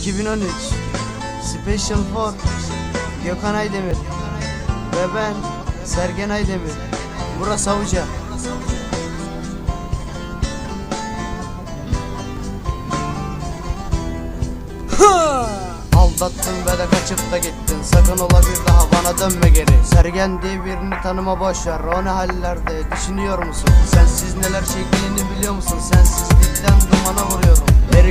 2013 Special for Gökhan Aydemir. Ve ben Sergen Aydemir. Burası Avuca Aldattın ve de kaçıp da gittin. Sakın ola bir daha bana dönme geri. Sergen diye birini tanıma boşver O ne hallerde? Düşünüyor musun? Sensiz neler çektiğini biliyor musun? Vuruyorum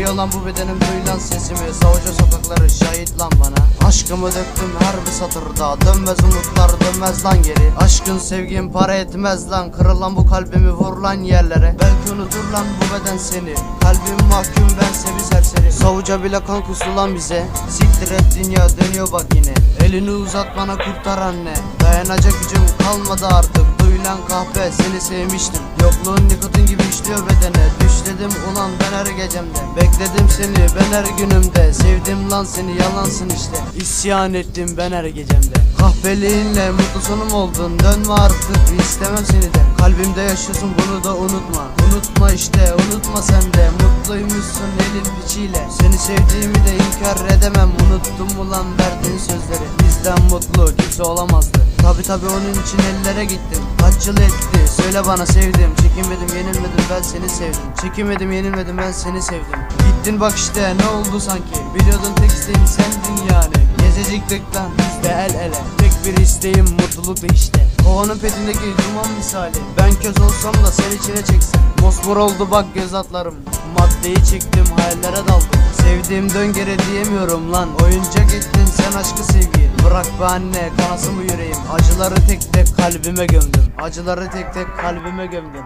Eriyor lan bu bedenim duy lan sesimi. Savuca sokakları şahit lan bana. Aşkımı döktüm her bir satırda. Dönmez umutlar dönmez lan geri. Aşkın sevgin para etmez lan. Kırılan bu kalbimi vur lan yerlere. Belki unutur lan bu beden seni. Kalbim mahkum bense bir serseri. Savuca bile kan kustu lan bize. Siktir et dünya dönüyor bak yine. Elini uzat bana kurtar anne. Dayanacak gücüm kalmadı artık. Duy lan kahpe seni sevmiştim. Yokluğun nikotin gibi işliyor bedene Düşledim ulan ben her gecemde Bekledim seni ben her günümde Sevdim lan seni yalansın işte. İsyan ettim ben her gecemde. Kahpeliğinle mutlu sonum oldun Dönme artık istemem seni de. Kalbimde yaşıyorsun bunu da unutma. Unutma işte unutma sen de. Mutluymuşsun elin biçiyle Seni sevdiğimi de inkar edemem. Unuttum ulan verdiğin sözleri. Bizden mutlu kimse olamazdı Tabi tabi onun için ellere gittim. Kaç yıl etti? Söyle bana sevdim. Çekinmedim yenilmedim ben seni sevdim. Çekinmedim yenilmedim ben seni sevdim. Gittin bak işte ne oldu sanki? Biliyordun tek isteğim sendin yani. Gezecektik lan biz de el ele. Tek bir isteğim mutluluktu işte. Kovanın petindeki duman misali. Ben köz olsam da sen içine çeksin Mosmor oldu bak göz atlarım. Maddeyi çektim hayallere daldım. Sevdiğim dön geri diyemiyorum lan. Oyuncak ettin sen aşkı sevgi Bırak be anne kanasın bu yüreğim? Acıları tek tek kalbime gömdüm. Acıları tek tek kalbime gömdüm